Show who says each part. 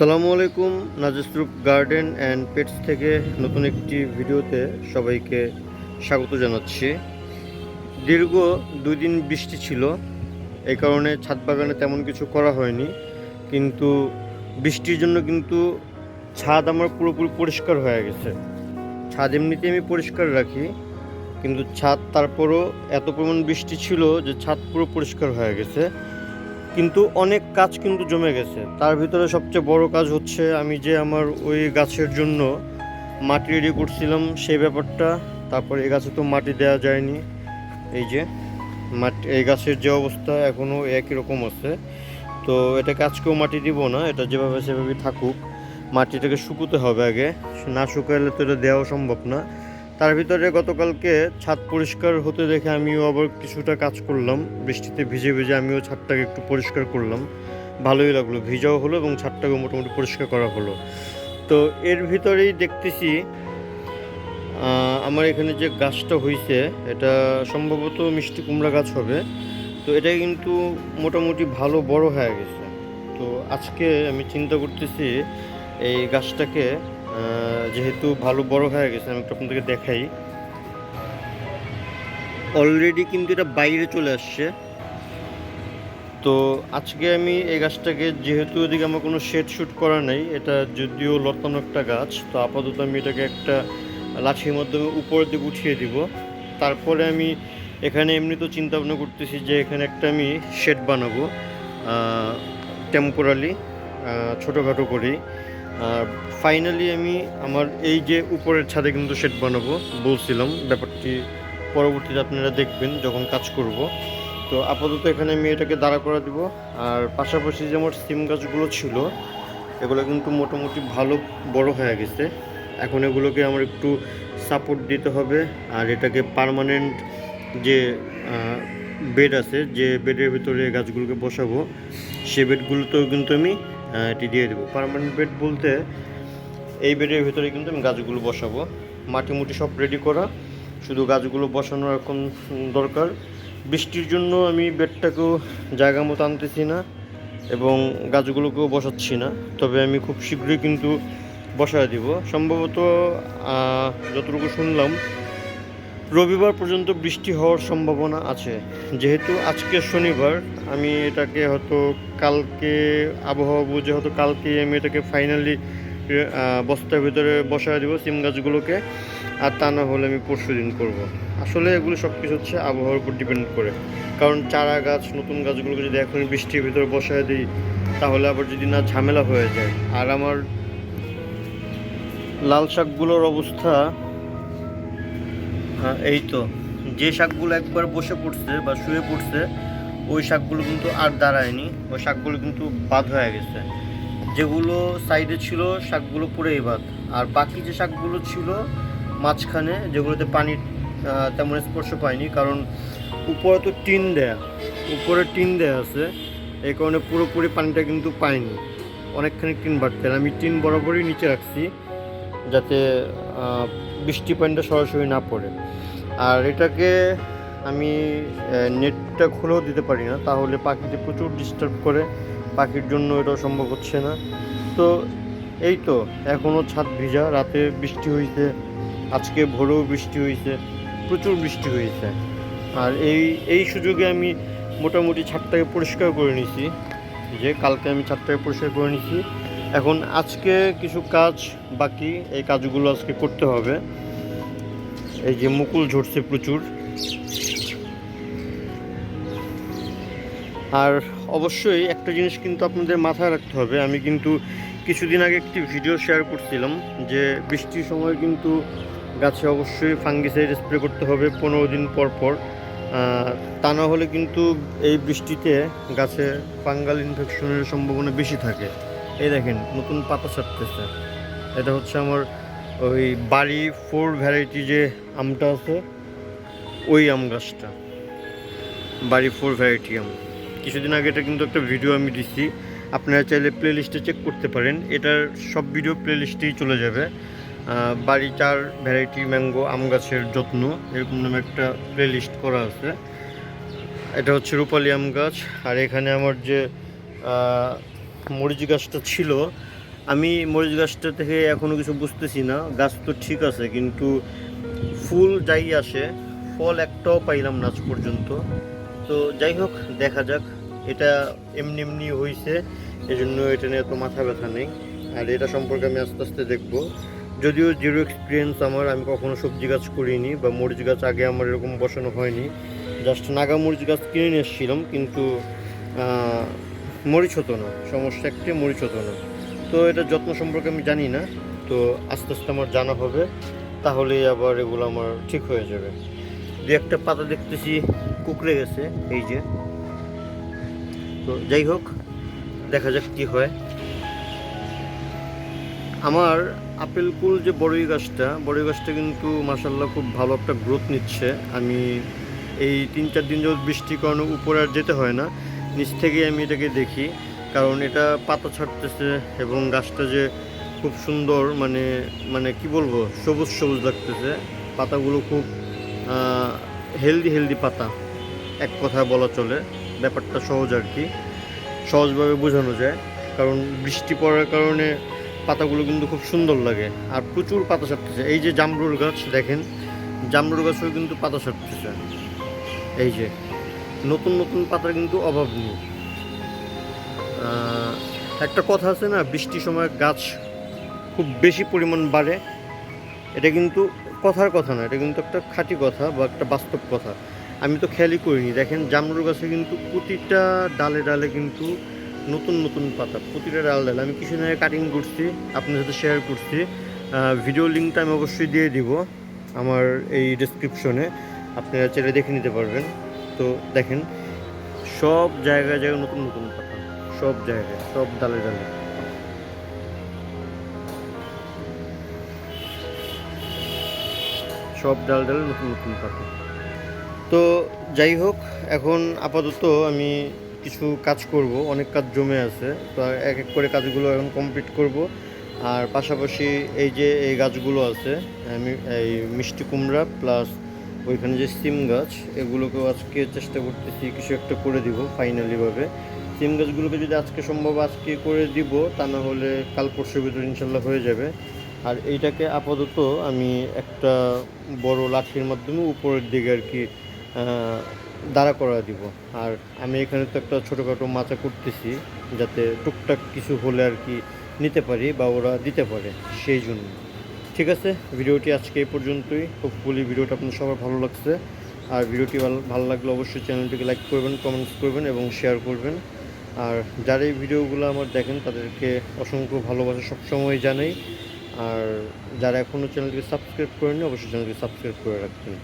Speaker 1: আসসালামু আলাইকুম নাজিসরুপ garden and pets থেকে নতুন একটি ভিডিওতে সবাইকে স্বাগত জানাচ্ছি। দীর্ঘ দুই দিন বৃষ্টি ছিল, এই কারণে ছাদ বাগানে তেমন কিছু করা হয়নি, কিন্তু বৃষ্টির জন্য কিন্তু ছাদ আমার পুরোপুরি পরিষ্কার হয়ে গেছে। ছাদ এমনিতে আমি পরিষ্কার রাখি, কিন্তু ছাদ তারপরও এত পরিমাণ বৃষ্টি ছিল যে ছাদ পুরো পরিষ্কার হয়ে গেছে। কিন্তু অনেক কাজ কিন্তু জমে গেছে। তার ভিতরে সবচেয়ে বড় কাজ হচ্ছে আমি যে আমার ওই গাছের জন্য মাটি রেডি করছিলাম সেই ব্যাপারটা। তারপর এই গাছে তো মাটি দেওয়া যায়নি। এই যে মাটি, এই গাছের যে অবস্থা এখনও একই রকম আছে। তো এটা আজকেও মাটি দিব না, এটা যেভাবে সেভাবেই থাকুক। মাটিটাকে শুকোতে হবে আগে। না শুকালে তো এটা দেওয়া সম্ভব না। তার ভিতরে গতকালকে ছাদ পরিষ্কার হতে দেখে আমিও আবার কিছুটা কাজ করলাম। বৃষ্টিতে ভিজে ভিজে আমিও ছাদটাকে একটু পরিষ্কার করলাম। ভালোই লাগল, ভিজাও হলো এবং ছাদটাকে মোটামুটি পরিষ্কার করা হলো। তো এর ভিতরেই দেখতেছি আমার এখানে যে গাছটা হয়েছে এটা সম্ভবত মিষ্টি কুমড়া গাছ হবে। তো এটা কিন্তু মোটামুটি ভালো বড় হয়ে গেছে। তো আজকে আমি চিন্তা করতেছি, এই গাছটাকে যেহেতু ভালো বড় হয়ে গেছে, আমি একটু আপনাদেরকে দেখাই। অলরেডি কিন্তু এটা বাইরে চলে আসছে। তো আজকে আমি এই গাছটাকে, যেহেতু ওদিকে আমার কোনো শেড শ্যুট করা নেই, এটা যদিও লতানো একটা গাছ, তো আপাতত আমি এটাকে একটা লাঠির মাধ্যমে উপরের দিকে উঠিয়ে দিব। তারপরে আমি এখানে এমনি তো চিন্তা ভাবনা করতেছি যে এখানে একটা আমি শেড বানাবো টেম্পোরালি ছোটোখাটো করেই। আর ফাইনালি আমি আমার এই যে উপরের ছাদে কিন্তু শেড বানাবো বলছিলাম। ব্যাপারটি পরবর্তীতে আপনারা দেখবেন যখন কাজ করব। তো আপাতত এখানে আমি এটাকে দাঁড়া করে দিব। আর পাশাপাশি যে আমার সিম গাছগুলো ছিল, এগুলো কিন্তু মোটামুটি ভালো বড় হয়ে গেছে। এখন এগুলোকে আমার একটু সাপোর্ট দিতে হবে। আর এটাকে পার্মানেন্ট যে বেড আছে, যে বেডের ভিতরে গাছগুলোকে বসাবো, সে বেডগুলোতেও কিন্তু আমি এটি দিয়ে দেবো। পার্মানেন্ট বেড বলতে এই বেডের ভিতরে কিন্তু আমি গাছগুলো বসাবো। মাটি মুটি সব রেডি করা। শুধু গাছগুলো বসানোর এখন দরকার। বৃষ্টির জন্য আমি বেডটাকেও জায়গা মতো আনতেছি না এবং গাছগুলোকেও বসাচ্ছি না। তবে আমি খুব শীঘ্রই কিন্তু বসায় দিব। সম্ভবত যতটুকু শুনলাম রবিবার পর্যন্ত বৃষ্টি হওয়ার সম্ভাবনা আছে। যেহেতু আজকে শনিবার, আমি এটাকে হয়তো কালকে আবহাওয়া বুঝে হয়তো কালকে আমি এটাকে ফাইনালি বস্তার ভিতরে বসায় দেবো সিম গাছগুলোকে। আর তা না হলে আমি পরশু দিন করব। আসলে এগুলো সব কিছু হচ্ছে আবহাওয়ার উপর ডিপেন্ড করে। কারণ চারা গাছ, নতুন গাছগুলোকে যদি এখন বৃষ্টির ভিতরে বসায় দিই, তাহলে আবার যদি না ঝামেলা হয়ে যায়। আর আমার লাল শাকগুলোর অবস্থা এই তো। যে শাকগুলো একবার বসে পড়ছে বা শুয়ে পড়ছে, ওই শাকগুলো কিন্তু আর দাঁড়ায়নি। ওই শাকগুলো কিন্তু বাদ হয়ে গেছে। যেগুলো সাইডে ছিল, শাকগুলো পুরোই বাদ। আর বাকি যে শাকগুলো ছিল, মাঝখানে, যেগুলোতে পানি তেমন স্পর্শ পায়নি, কারণ উপরে তো টিন দেয়া। উপরে টিন দেয়া আছে, এই কারণে পুরোপুরি পানিটা কিন্তু পায়নি অনেকখানি টিন বাড়তে। আমি টিন বরাবরই নিচে রাখছি। যাতে বৃষ্টি পানিটা সরাসরি না পড়ে। আর এটাকে আমি নেটটা খুলেও দিতে পারি না, তাহলে পাখিতে প্রচুর ডিস্টার্ব করে, পাখির জন্য এটাও সম্ভব হচ্ছে না। তো, এই তো এখনও ছাদ ভিজা, রাতে বৃষ্টি হয়েছে আজকে ভোরেও বৃষ্টি হয়েছে প্রচুর বৃষ্টি হয়েছে আর এই এই সুযোগে আমি মোটামুটি ছাদটাকে পরিষ্কার করে নিছি, যে কালকে আমি ছাদটাকে পরিষ্কার করে নিছি। এখন আজকে কিছু কাজ বাকি, এই কাজগুলো আজকে করতে হবে। এই যে মুকুল ঝরছে প্রচুর। আর অবশ্যই একটা জিনিস কিন্তু আপনাদের মাথায় রাখতে হবে, আমি কিন্তু কিছুদিন আগে একটি ভিডিও শেয়ার করছিলাম যে বৃষ্টির সময় কিন্তু গাছে অবশ্যই ফাঙ্গিসাইড স্প্রে করতে হবে পনেরো দিন পর পর। তা না হলে কিন্তু এই বৃষ্টিতে গাছে ফাঙ্গাল ইনফেকশনের সম্ভাবনা বেশি থাকে। এই দেখেন, নতুন পাতা ছাড়তেছে। এটা হচ্ছে আমার ওই বাড়ি ফোর ভ্যারাইটি যে আমটা আছে, ওই আম গাছটা। বাড়ি ফোর ভ্যারাইটি আম। কিছুদিন আগে এটা কিন্তু একটা ভিডিও আমি দিচ্ছি আপনারা চাইলে প্লে লিস্টে চেক করতে পারেন। এটার সব ভিডিও প্লে লিস্টেই চলে যাবে। বাড়ি চার ভ্যারাইটি ম্যাঙ্গো আম গাছের যত্ন, এরকম নামে একটা প্লে লিস্ট করা আছে। এটা হচ্ছে রূপালি আম গাছ। আর এখানে আমার যে মরিচ গাছটা ছিল। আমি মরিচ গাছটা থেকে এখনও কিছু বুঝতেছি না। গাছ তো ঠিক আছে, কিন্তু ফুল যাই আসে, ফল একটাও পাইলাম না আজ পর্যন্ত। তো যাই হোক, দেখা যাক। এটা এমনি এমনি হয়েছে এজন্য এটা নিয়ে এত মাথা ব্যথা নেই। আর এটা সম্পর্কে আমি আস্তে আস্তে দেখব। যদিও জিরো এক্সপিরিয়েন্স আমার, আমি কখনো সবজি গাছ করিনি বা মরিচ গাছ আগে আমার এরকম বসানো হয়নি। জাস্ট নাগা মরিচ গাছ কিনে নিয়ে এসেছিলাম, কিন্তু মরিচ হতো না। সমস্যা একটি, মরিচ হতো না। তো এটা যত্ন সম্পর্কে আমি জানি না। তো আস্তে আস্তে আমার জানা হবে। তাহলেই আবার এগুলো আমার ঠিক হয়ে যাবে। দু একটা পাতা দেখতেছি কুকড়ে গেছে, এই যে। তো যাই হোক, দেখা যাক কি হয়। আমার আপেল কুল যে বড়ই গাছটা বড়ই গাছটা কিন্তু মাসাল্লাহ খুব ভালো একটা গ্রোথ নিচ্ছে। আমি এই তিন চার দিন যাবত বৃষ্টির কারণে উপরে আর যেতে হয় না। নিচ থেকেই আমি এটাকে দেখি, কারণ এটা পাতা ছাড়তেছে এবং গাছটা যে খুব সুন্দর মানে মানে কি বলব, সবুজ সবুজ লাগতেছে। পাতাগুলো খুব হেলদি হেলদি পাতা, এক কথায় বলা চলে। ব্যাপারটা সহজ আর কি, সহজভাবে বোঝানো যায়। কারণ বৃষ্টি পড়ার কারণে পাতাগুলো কিন্তু খুব সুন্দর লাগে, আর প্রচুর পাতা ছাড়তেছে। এই যে জামরুল গাছ, দেখেন জামরুল গাছেও কিন্তু পাতা ছাড়তেছে। এই যে নতুন নতুন পাতার কিন্তু অভাব নেই। একটা কথা আছে না, বৃষ্টির সময় গাছ খুব বেশি পরিমাণ বাড়ে। এটা কিন্তু কথার কথা না, এটা কিন্তু একটা খাঁটি কথা বা একটা বাস্তব কথা। আমি তো খেয়ালই করিনি। দেখেন জামরুল গাছে কিন্তু প্রতিটা ডালে ডালে কিন্তু নতুন নতুন পাতা, প্রতিটা ডাল, ডালে। আমি কিছু আগে কাটিং করছি আপনার সাথে শেয়ার করছি। ভিডিও লিঙ্কটা আমি অবশ্যই দিয়ে দিব আমার এই ডেসক্রিপশনে আপনারা চাইলে দেখে নিতে পারবেন। তো দেখেন, সব জায়গায় জায়গায় নতুন নতুন পাতা সব জায়গায়, সব ডালে ডালে। সব ডাল ডালে নতুন নতুন পাতা তো যাই হোক, এখন আপাতত আমি কিছু কাজ করব। অনেক কাজ জমে আছে। তো এক এক করে কাজগুলো এখন কমপ্লিট করব। আর পাশাপাশি এই যে এই গাছগুলো আছে, আমি এই মিষ্টি কুমড়া প্লাস ওইখানে যে সিম গাছ, এগুলোকেও আজকে চেষ্টা করতেছি কিছু একটা করে দিব ফাইনালিভাবে সিম গাছগুলোকে যদি আজকে সম্ভব আজকে করে দিব, তা না হলে কাল পরশু ভিতরে ইনশাল্লাহ হয়ে যাবে। আর এইটাকে আপাতত আমি একটা বড় লাঠির মাধ্যমে উপরের দিকে আর কি দাঁড়া করা দিব। আর আমি এখানে তো একটা ছোটোখাটো মাচা করতেছি, যাতে টুকটাক কিছু হলে আর কি নিতে পারি বা ওরা দিতে পারে, সেই জন্য। ঠিক আছে, ভিডিওটি আজকে এই পর্যন্তই। হোপফুলি ভিডিওটা আপনার সবার ভালো লাগছে। আর ভিডিওটি ভালো লাগলে অবশ্যই চ্যানেলটিকে লাইক করবেন কমেন্টস করবেন এবং শেয়ার করবেন। আর যারা এই ভিডিওগুলো আমার দেখেন, তাদেরকে অসংখ্য ভালোবাসা সবসময় জানাই। আর যারা এখনও চ্যানেলটিকে সাবস্ক্রাইব করেনি অবশ্যই চ্যানেলটিকে সাবস্ক্রাইব করে রাখবেন।